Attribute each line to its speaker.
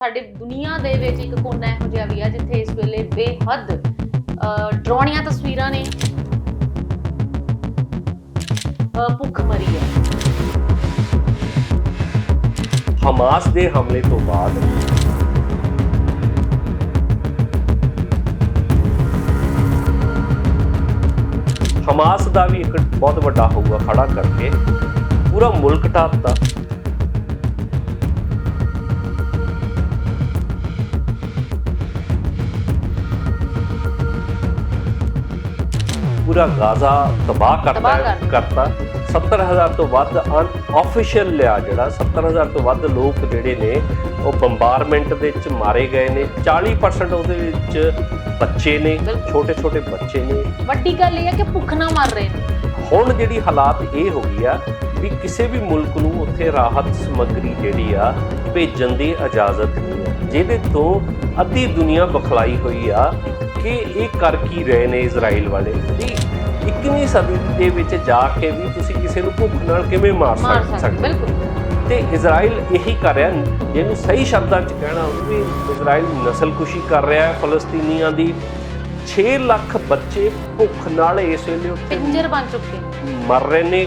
Speaker 1: ਸਾਡੇ ਦੁਨੀਆ ਦੇ ਵਿੱਚ ਇੱਕ ਕੋਨਾ ਇਹੋ ਜਿਹਾ ਵੀ ਆ, ਜਿੱਥੇ ਇਸ ਵੇਲੇ ਬੇਹੱਦ ਡਰਾਉਣੀਆਂ ਤਸਵੀਰਾਂ ਨੇ। ਭੁੱਖ ਮਰੀ ਹੈ।
Speaker 2: ਹਮਾਸ ਦੇ ਹਮਲੇ ਤੋਂ ਬਾਅਦ ਹਮਾਸ ਦਾ ਵੀ ਇੱਕ ਬਹੁਤ ਵੱਡਾ ਹੋਊਗਾ ਖੜਾ ਕਰਕੇ, ਪੂਰਾ ਮੁਲਕ ਢਾਪਤਾ ਪੂਰਾ ਗਾਜ਼ਾ ਤਬਾਹ ਕਰਤਾ
Speaker 1: ਕਰ-
Speaker 2: ਕਰਤਾ। 70000 ਤੋਂ ਵੱਧ ਅਨਆਫੀਸ਼ੀਅਲ ਲਿਆ ਜਿਹੜਾ 70000 ਤੋਂ ਵੱਧ ਲੋਕ ਜਿਹੜੇ ਨੇ ਉਹ ਬੰਬਾਰਮੈਂਟ ਦੇ ਵਿੱਚ ਮਾਰੇ ਗਏ ਨੇ। 40% ਉਹਦੇ ਵਿੱਚ ਬੱਚੇ ਨੇ। ਛੋਟੇ ਛੋਟੇ ਬੱਚੇ ਨੇ।
Speaker 1: ਵੱਡੀ ਗੱਲ ਇਹ ਹੈ ਕਿ ਭੁੱਖ ਨਾ ਮਰ ਰਹੇ ਨੇ।
Speaker 2: ਹੁਣ ਜਿਹੜੀ ਹਾਲਾਤ ਇਹ ਹੋ ਗਈ ਆ ਵੀ ਕਿਸੇ ਵੀ ਮੁਲਕ ਨੂੰ ਉੱਥੇ ਰਾਹਤ ਸਮੱਗਰੀ ਜਿਹੜੀ ਆ ਭੇਜਣ ਦੀ ਇਜਾਜ਼ਤ ਨਹੀਂ ਹੈ। ਜਿਹਦੇ ਤੋਂ ਅੱਧੀ ਦੁਨੀਆ ਬਖਲਾਈ ਹੋਈ ਆ ਕਿ ਇਹ ਕਰ ਕੀ ਰਹੇ ਨੇ ਇਜ਼ਰਾਈਲ ਵਾਲੇ? 21ਵੀਂ ਸਦੀ ਦੇ ਵਿੱਚ ਜਾ ਕੇ ਵੀ ਤੁਸੀਂ ਕਿਸੇ ਨੂੰ ਭੁੱਖ ਨਾਲ ਕਿਵੇਂ ਮਾਰ
Speaker 1: ਮਾਰ
Speaker 2: ਸਕ-
Speaker 1: ਸਕਦੇ
Speaker 2: ਸਕਦੇ
Speaker 1: ਬਿਲਕੁਲ।
Speaker 2: ਤੇ ਇਜ਼ਰਾਈਲ ਇਹੀ ਕਰ ਰਿਹਾ ਜਿਹਨੂੰ ਸਹੀ ਸ਼ਬਦਾਂ 'ਚ ਕਹਿਣਾ ਹੋਵੇ ਵੀ ਇਜ਼ਰਾਈਲ ਨਸਲਕੁਸ਼ੀ ਕਰ ਰਿਹਾ ਹੈ ਫਲਸਤੀਨੀਆਂ ਦੀ। 6 ਲੱਖ ਬੱਚੇ ਭੁੱਖ ਨਾਲ ਇਸ ਵੇਲੇ ਉੱਥੇ
Speaker 1: ਪਿੰਜਰ ਬਣ ਚੁੱਕੇ।
Speaker 2: ਮਰ ਰਹੇ ਨੇ।